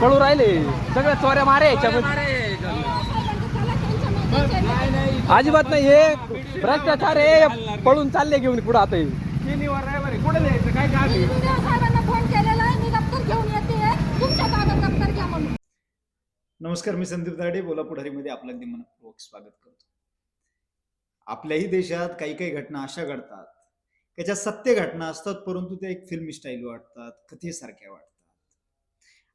पळू राहिले. सगळ्या चोऱ्या मारे याच्यामध्ये. अजिबात नाही हे भ्रष्टाचार आहे पळून चालले घेऊन पुढे आता हे. कुठे जायचं काय काम आहे? साहेबांना फोन केलेला आहे मी दप्तर घेऊन येते. तुमच्या ताब्यात दप्तर घ्या म्हणून. नमस्कार मी संदीप दाडे बोला पुढारीमध्ये आपलं अगदी मनपूर्वक स्वागत करतो. आपल्याही देशात काही काही घटना अशा घडतात त्याच्या सत्य घटना असतात परंतु त्या एक फिल्मी स्टाईल वाटतात कथेसारख्या वाटतात.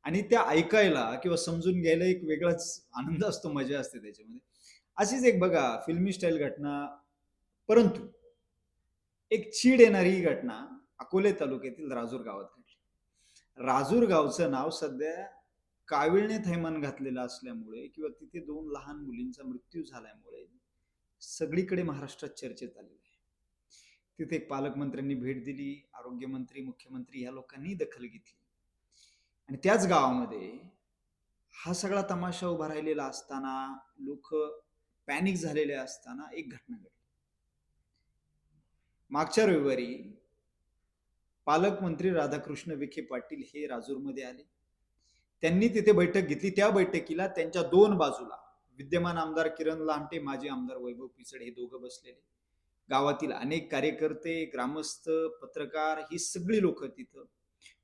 आणि त्या ऐकायला किंवा समजून घ्यायला एक वेगळाच आनंद असतो मजा असते त्याच्यामध्ये. अशीच एक बघा फिल्मी स्टाईल घटना. परंतु एक चीड येणारी ही घटना अकोले तालुक्यातील राजूर गावात घडली. राजूर गावचं नाव सध्या काविळने थैमान घातलेलं असल्यामुळे किंवा तिथे दोन लहान मुलींचा मृत्यू झाल्यामुळे सगळीकडे महाराष्ट्रात चर्चेत आलेलं आहे. तिथे एक पालकमंत्र्यांनी भेट दिली आरोग्यमंत्री मुख्यमंत्री ह्या लोकांनी दखल घेतली. आणि त्याच गावामध्ये हा सगळा तमाशा उभा राहिलेला असताना लोक पॅनिक झालेले असताना एक घटना घडली. मागच्या रविवारी पालकमंत्री राधाकृष्ण विखे पाटील हे राजूरमध्ये आले. त्यांनी तिथे बैठक घेतली. त्या बैठकीला त्यांच्या दोन बाजूला विद्यमान आमदार किरण लामटे माजी आमदार वैभव पिचड हे दोघं बसलेले. गावातील अनेक कार्यकर्ते ग्रामस्थ पत्रकार ही सगळी लोक तिथं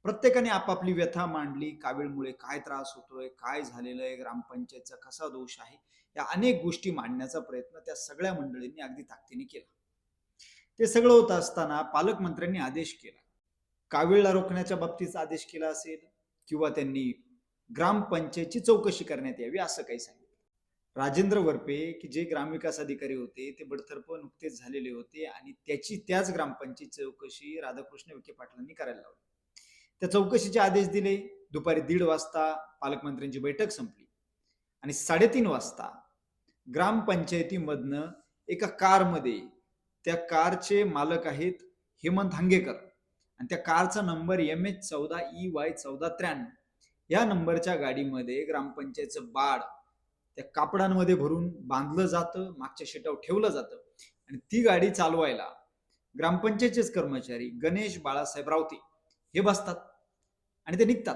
प्रत्येकाने आपापली व्यथा मांडली कावीळमुळे काय त्रास होतोय काय झालेलं आहे ग्रामपंचायतचा कसा दोष आहे या अनेक गोष्टी मांडण्याचा प्रयत्न त्या सगळ्या मंडळींनी अगदी ताकदीने केला. ते सगळं होत असताना पालकमंत्र्यांनी आदेश केला. कावीळला रोखण्याच्या बाबतीचा आदेश केला असेल किंवा त्यांनी ग्रामपंचायतची चौकशी करण्यात यावी असं काही सांगितलं. राजेंद्र वरपे की जे ग्रामविकास अधिकारी होते ते बडतर्फ नुकतेच झालेले होते आणि त्याची त्याच ग्रामपंचायत चौकशी राधाकृष्ण विखे पाटलांनी करायला लावली. त्या चौकशीचे आदेश दिले. दुपारी दीड वाजता पालकमंत्र्यांची बैठक संपली. आणि साडेतीन वाजता ग्रामपंचायतीमधनं एका कारमध्ये त्या कारचे मालक आहेत हेमंत हांगेकर. आणि त्या कारचा नंबर एम एच चौदा ई वाय चौदा त्र्याण्णव या नंबरच्या गाडीमध्ये ग्रामपंचायतचं बाळ त्या कापडांमध्ये भरून बांधलं जातं मागच्या शेटावर ठेवलं जातं. आणि ती गाडी चालवायला ग्रामपंचायतचेच कर्मचारी गणेश बाळासाहेब रावते हे बसतात. आणि ते निघतात.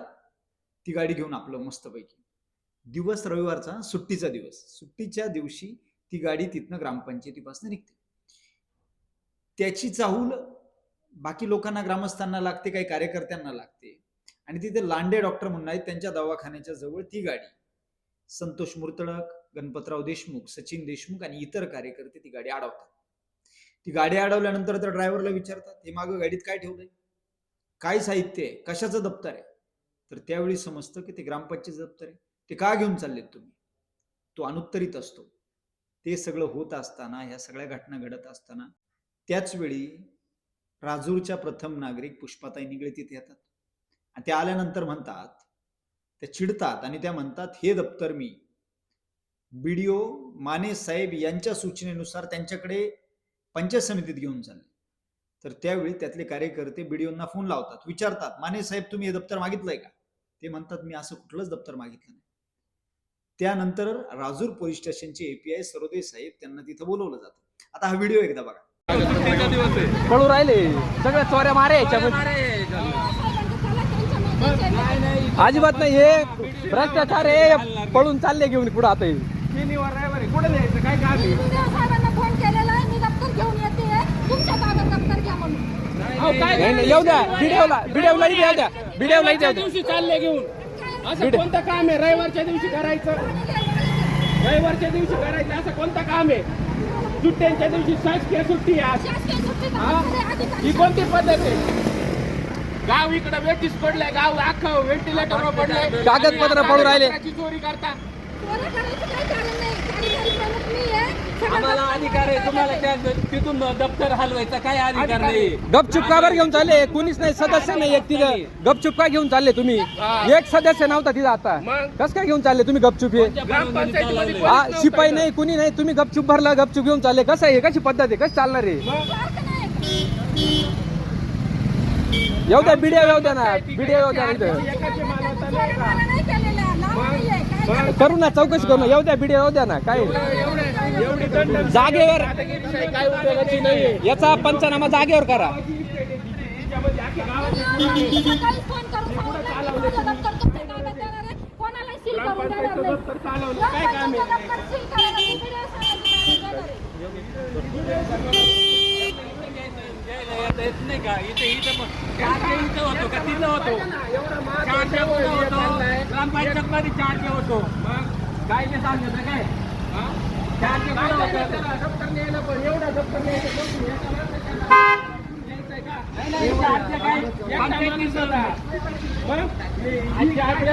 ती गाडी घेऊन आपलं मस्तपैकी. दिवस रविवारचा सुट्टीचा दिवस. सुट्टीच्या दिवशी ती गाडी तिथनं ग्रामपंचायतीपासून निघते. त्याची चाहूल बाकी लोकांना ग्रामस्थांना लागते काही कार्यकर्त्यांना लागते. आणि तिथे लांडे डॉक्टर म्हणून आहेत त्यांच्या दवाखान्याच्या जवळ ती गाडी. संतोष मुर्तडक गणपतराव देशमुख सचिन देशमुख आणि इतर कार्यकर्ते ती गाडी अडवतात. ती गाडी अडवल्यानंतर तर ड्रायव्हरला विचारतात हे मागं गाडीत काय ठेवलंय? काय साहित्य आहे? कशाचं दप्तर आहे? तर त्यावेळी समजतं की ते ग्रामपंचायत दप्तर आहे. ते का घेऊन चाललेत तुम्ही? तो अनुत्तरित असतो. ते सगळं होत असताना ह्या सगळ्या घटना घडत असताना त्याचवेळी राजूरच्या प्रथम नागरिक पुष्पाताई निगळे तिथे येतात. आणि त्या आल्यानंतर म्हणतात त्या चिडतात आणि त्या म्हणतात हे दप्तर मी. बीडीओ माने साहेब यांच्या सूचनेनुसार त्यांच्याकडे पंचायत समितीत घेऊन चालले. तर त्यावेळी त्यातले कार्यकर्ते बीडीओना फोन लावतात विचारतात माने साहेब तुम्ही हे दप्तर मागितलंय का? ते म्हणतात मी असं कुठलंच दप्तर मागितलं नाही. त्यानंतर राजूर पोलीस स्टेशनचे एपीआय सरोदे साहेब त्यांना तिथं बोलवलं जातं. आता हा व्हिडिओ एकदा बघा. सुट्टीचा दिवस आहे पळू राहिले. सगळ्या चोऱ्या मारे अजिबात नाही हे भ्रष्टाचार आहे. पळून चालले घेऊन पुढे आता हे. जायचं काय काम आहे साहेबांना फोन केलेला आहे मी दप्तर घेऊन येते तुमच्या ताब्यात दप्तर घ्या म्हणून नाही, नाही, येऊ द्या. व्हिडिओला व्हिडिओला येऊ द्या. व्हिडिओला येऊ द्या. दिवशी चालले घेऊन. असं बीड- कोणतं काम आहे? रविवारच्या दिवशी करायचं? रविवारच्या दिवशी करायचं असं कोणतं काम आहे? सुट्ट्यांच्या दिवशी शासकीय सुट्टी आहे आज. हा? ही कोणती पद्धत आहे? गाव इकडं वेटीस पडलंय गाव अख्खं व्हेंटिलेटर पडलंय. कागदपत्र पळून राहिले. चोरी करता. आम्हाला अधिकार आहे तुम्हाला त्या तिथून दप्तर हलवायचा काय अधिकार नाही. गपचूप का बरं घेऊन चालले? कोणीच नाही सदस्य नाही एक तिथं गपचूप का घेऊन चालले तुम्ही? एक सदस्य नव्हता तिथं आता. मग? कस काय घेऊन चालले तुम्ही गपचूप हे? हा शिपाई. नाही कुणी नाही. तुम्ही गपचूप भरला गपचूप घेऊन चालले. कसं आहे कशी पद्धत आहे? कशी चालणार आहे? येऊ द्या बिडिया येऊ द्या ना. बिडिया येऊ द्या ना इथं. एकाची मालमत्ता नाही चोऱ्या का? मला नाही केलेल्या नाव नाही आहे काय करू ना चौकशी करू ना. येऊ द्या बिडिया येऊ द्या ना. काय? जागेवर. याचा पंचनामा जागेवर करा. आहे. काय काम आहे दप्तर सील करायला मी व्हिडिओ सांगायला घ्यायला येता येत नाही का? इथे इथं मग चारच्या इथं होतो का? तिथं होतो. चारच्या पुढं होतो. ग्रामपंचायत मध्ये होतो. काय? ते? सांगितलं काय?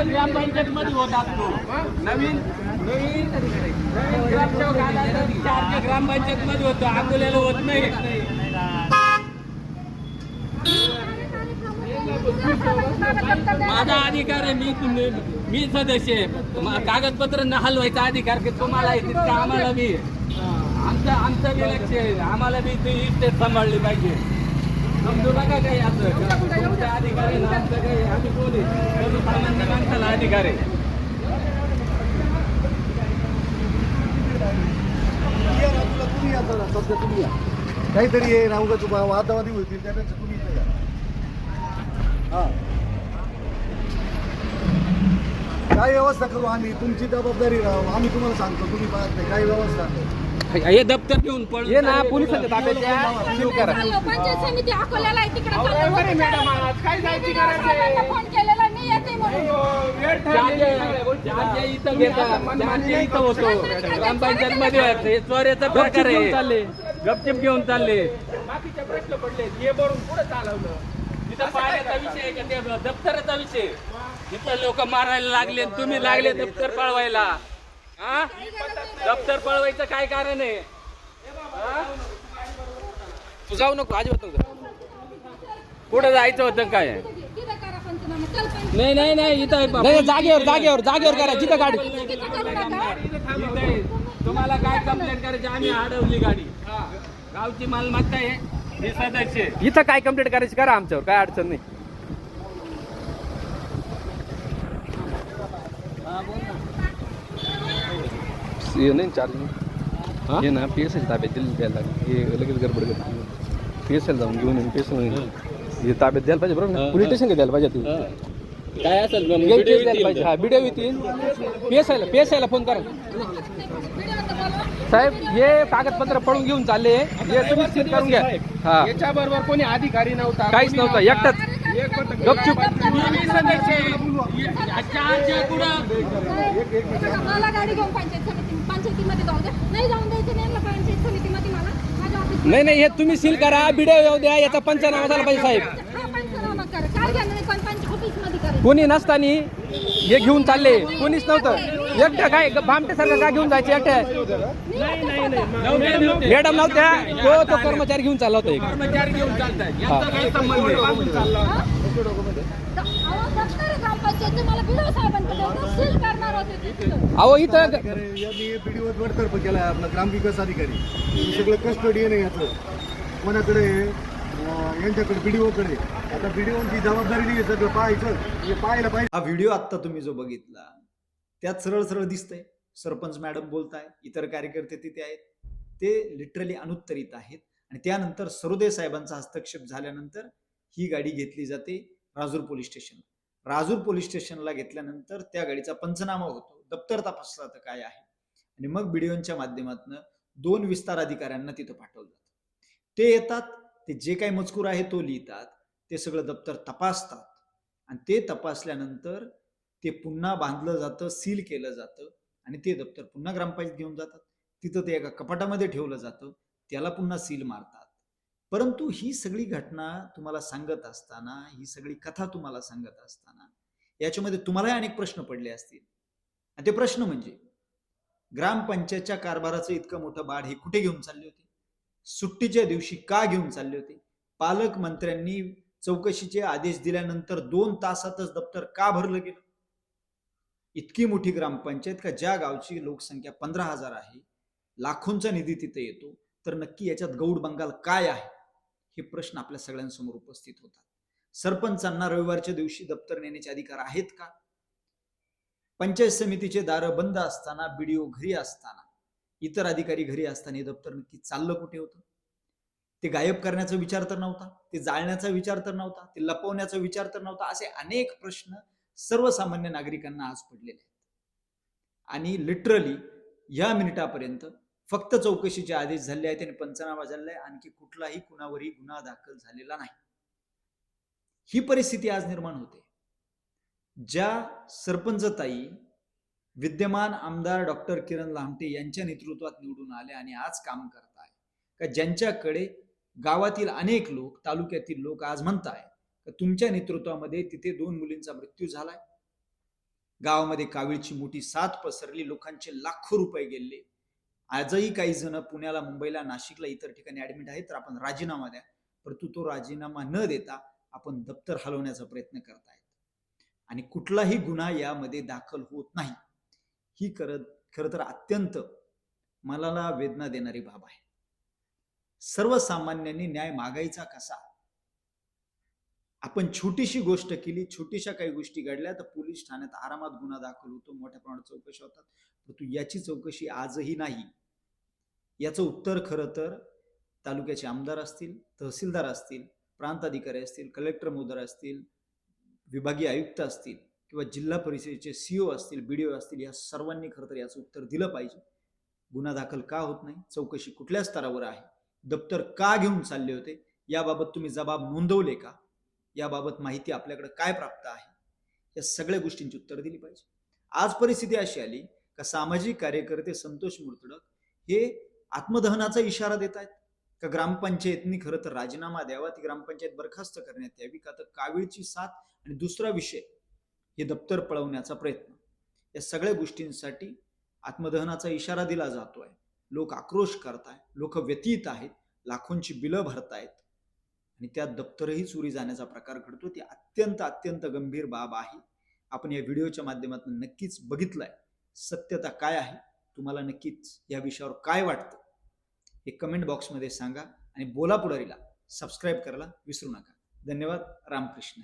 ग्रामपंचायत मध्ये होत असतो नवीन नवीन चारच्या ग्रामपंचायत मध्ये होतो. अकोल्याला होत नाही. माझा अधिकार आहे मी तुम्ही मी सदस्य आहे. कागदपत्र न हलवायचा अधिकार की तुम्हाला आहे तितका आम्हाला बी आमचं आमचं बी लक्ष आहे. आम्हाला बी ती इस्टेट सांभाळली पाहिजे. समजू नका काही असं. तुमचा अधिकार आहे ना आमचं काही आम्ही कोण सर्वसामान्य माणसाला अधिकार आहे. काहीतरी बाजूला तुम्ही तुम्हाला वादावादी होतील त्यापेक्षा तुम्ही काय व्यवस्था करू आम्ही? तुमची जबाबदारी राहू आम्ही तुम्हाला सांगतो तुम्ही पाहत नाही. काय व्यवस्था हे दप्तर घेऊन पळून ये ना पोलिसांच्या ताब्यात द्या सील करा. पंचायत समिती अकोल्याला आहे तिकडे मॅडम, आज काय जायची गरज आहे? फोन केलेला मी येते म्हणून. इथं घेतात ज्यांच्या इथं होतो. ग्रामपंचायत मध्ये हे चोऱ्याचा प्रकार आहे. चालले. गपचिप घेऊन चालले. बाकीचे प्रश्न पडले हे भरून पुढे चालवलं. पाण्याचा विषय आहे का? ते दप्तराचा विषय तिथं लोक मारायला लागले तुम्ही लागले दप्तर पळवायला. हा दप्तर पळवायचं काय कारण आहे? तू जाऊ नको अजिबात. कुठं जायचं होतं काय? नाही नाही नाही इथं जागेवर जागेवर जागेवर करा जिथं गाडी. इथं. तुम्हाला काय कंप्लेंट करायची? आम्ही अडवली गाडी. गावची मालमत्ता आहे. हे सदस्य. इथं काय कंप्लीट करायची करा आमच्यावर काय अडचण नाही. हे नाही चार्जिंग हे? ना पी एस एल ताब्यात दिली द्यायला हे लगेच गडबड करते. पी एस एल जाऊन घेऊन पी एस एल हे. ताब्यात द्यायला पाहिजे बरोबर ना? पोलीस स्टेशन द्यायला पाहिजे ते काय असेल? हा व्हिडिओ येतील. पी एस आयला पी एस आयला फोन करा. साहेब हे कागदपत्र पळून घेऊन चालले. हे तुम्ही सील करून घ्या. हा. याच्या बरोबर कोणी अधिकारी नव्हता काहीच नव्हतं एकटाच. गपचूप. मी सदस्य आहे. चारच्या पुढं मला गाडी घेऊन पंचायत समिती पंचायतीमध्ये जाऊ द्या. नाही जाऊन द्यायचं नाही यांना पंचायत समितीमध्ये मला. माझ्या ऑफिस नाही नाही हे तुम्ही सील करा. व्हिडिओ येऊ द्या. याचा पंचनामा झाला पाहिजे साहेब. हा पंचनामा करा. काय घेणार नाही पण पंच ऑफिसमध्ये करा. कोणी नसतानी हे घेऊन चालले. कोणीच नव्हतं. एकट्या काय बामटे सारखं काय घेऊन जायचे एकट्या मॅडम नव्हत्या. तो तो कर्मचारी घेऊन चालला होता कर्मचारी घेऊन अहो इथं ग्रामविकास अधिकारी. सगळं कस्टडी आहे याचं. कोणाकडे आहे? अं, यांच्याकडे व्हिडिओकडे आता व्हिडिओची जबाबदारी नाही सगळं पाहायचं. म्हणजे पाहायला पाहिजे. हा व्हिडिओ आत्ता तुम्ही जो बघितला त्यात सरळ सरळ दिसतंय. सरपंच मॅडम बोलताय इतर कार्यकर्ते तिथे आहेत. ते लिटरली अनुत्तरित आहेत. आणि त्यानंतर सरोदे साहेबांचा हस्तक्षेप झाल्यानंतर ही गाडी घेतली जाते Rajur police station Rajur police स्टेशनला घेतल्यानंतर त्या गाडीचा पंचनामा होतो. दप्तर तपासला तर काय आहे? आणि मग व्हिडिओच्या माध्यमातून दोन विस्तार अधिकाऱ्यांना तिथं पाठवलं जातं. ते येतात ते जे काही मजकूर आहे तो लिहितात ते सगळं दप्तर तपासतात. आणि ते तपासल्यानंतर ते पुन्हा बांधलं जातं सील केलं जातं आणि ते दप्तर पुन्हा ग्रामपंचायत घेऊन जातात. तिथं ते एका कपाटामध्ये ठेवलं जातं त्याला पुन्हा सील मारतात. परंतु ही सगळी घटना तुम्हाला सांगत असताना ही सगळी कथा तुम्हाला सांगत असताना याच्यामध्ये तुम्हालाही अनेक प्रश्न पडले असतील. आणि ते प्रश्न म्हणजे ग्रामपंचायतच्या कारभाराचं इतकं मोठं बाढ हे कुठे घेऊन चालले होते? सुट्टीच्या दिवशी का घेऊन चालले होते? पालकमंत्र्यांनी चौकशीचे आदेश दिल्यानंतर दोन तासातच दप्तर का भरलं गेलं? इतकी मोठी ग्रामपंचायत का ज्या गावची लोकसंख्या पंधरा हजार आहे लाखोंचा निधी तिथे येतो तर नक्की याच्यात गौड बंगाल काय आहे? हे प्रश्न आपल्या सगळ्यांसमोर उपस्थित होतात. सरपंचांना रविवारच्या दिवशी दप्तर नेण्याचे अधिकार आहेत का? पंचायत समितीचे दारं बंद असताना बीडीओ घरी असताना इतर अधिकारी घरी असताना हे दप्तर नक्की चाललं कुठे होतं? ते गायब करण्याचा विचार तर नव्हता ते जाळण्याचा विचार तर नव्हता ते लपवण्याचा विचार तर नव्हता असे अनेक प्रश्न सर्वसामान्य नागरिकांना आज पडलेले आहेत. आणि लिटरली या मिनिटापर्यंत फक्त चौकशीचे आदेश झाले आहेत आणि पंचनामा झालेला आहे. आणखी कुठलाही कुणावरही गुन्हा दाखल झालेला नाही. ही परिस्थिती आज निर्माण होते. ज्या सरपंचताई विद्यमान आमदार डॉक्टर किरण लामटे यांच्या नेतृत्वात निवडून आले आणि आज काम करत आहे. का ज्यांच्याकडे गावातील अनेक लोक तालुक्यातील लोक आज म्हणताय का तुमच्या नेतृत्वामध्ये तिथे दोन मुलींचा मृत्यू झालाय? गावामध्ये कावीळची मोठी साथ पसरली लोकांचे लाखो रुपये गेले. आजही काही जण पुण्याला मुंबईला नाशिकला इतर ठिकाणी ऍडमिट आहेत तर आपण राजीनामा द्या. परंतु तो राजीनामा न देता आपण दप्तर हलवण्याचा प्रयत्न करतायत आणि कुठलाही गुन्हा यामध्ये दाखल होत नाही. ही करत खरं तर अत्यंत मनाला वेदना देणारी बाब आहे. सर्वसामान्यांनी न्याय मागायचा कसा? आपण छोटीशी गोष्ट केली छोटीशा काही गोष्टी घडल्या तर पोलीस ठाण्यात आरामात गुन्हा दाखल होतो मोठ्या प्रमाणात चौकशी होतात. परंतु याची चौकशी आजही नाही. याचं उत्तर खरं तर तालुक्याचे आमदार असतील तहसीलदार असतील प्रांत अधिकारी असतील कलेक्टर मोदर असतील विभागीय आयुक्त असतील किंवा जिल्हा परिषदेचे सीओ असतील बी डी ओ असतील या सर्वांनी खरं तर याचं उत्तर दिलं पाहिजे. गुन्हा दाखल का होत नाही? चौकशी कुठल्या स्तरावर आहे? दप्तर का घेऊन चालले होते? याबाबत तुम्ही जबाब नोंदवले का? याबाबत माहिती आपल्याकडे काय प्राप्त आहे? या सगळ्या गोष्टींची उत्तर दिली पाहिजे. आज परिस्थिती अशी आली का सामाजिक कार्यकर्ते संतोष मुर्तडक हे आत्मदहनाचा इशारा देत आहेत? का ग्रामपंचायतनी खरं तर राजीनामा द्यावा ती ग्रामपंचायत बरखास्त करण्यात यावी? का तर कावीळची साथ आणि दुसरा विषय हे दप्तर पळवण्याचा प्रयत्न. या सगळ्या गोष्टींसाठी आत्मदहनाचा इशारा दिला जातोय. लोक आक्रोश करताय लोक व्यतीत आहेत लाखोंची बिलं भरतायत. आणि त्यात दप्तरही चोरी जाण्याचा प्रकार घडतो. ती अत्यंत अत्यंत गंभीर बाब आहे. आपण या व्हिडिओच्या माध्यमातून नक्कीच बघितलंय. सत्यता काय आहे? तुम्हाला नक्कीच या विषयावर काय वाटतं? हे कमेंट बॉक्समध्ये सांगा आणि बोला पुढारीला सबस्क्राईब करायला विसरू नका. धन्यवाद. रामकृष्ण.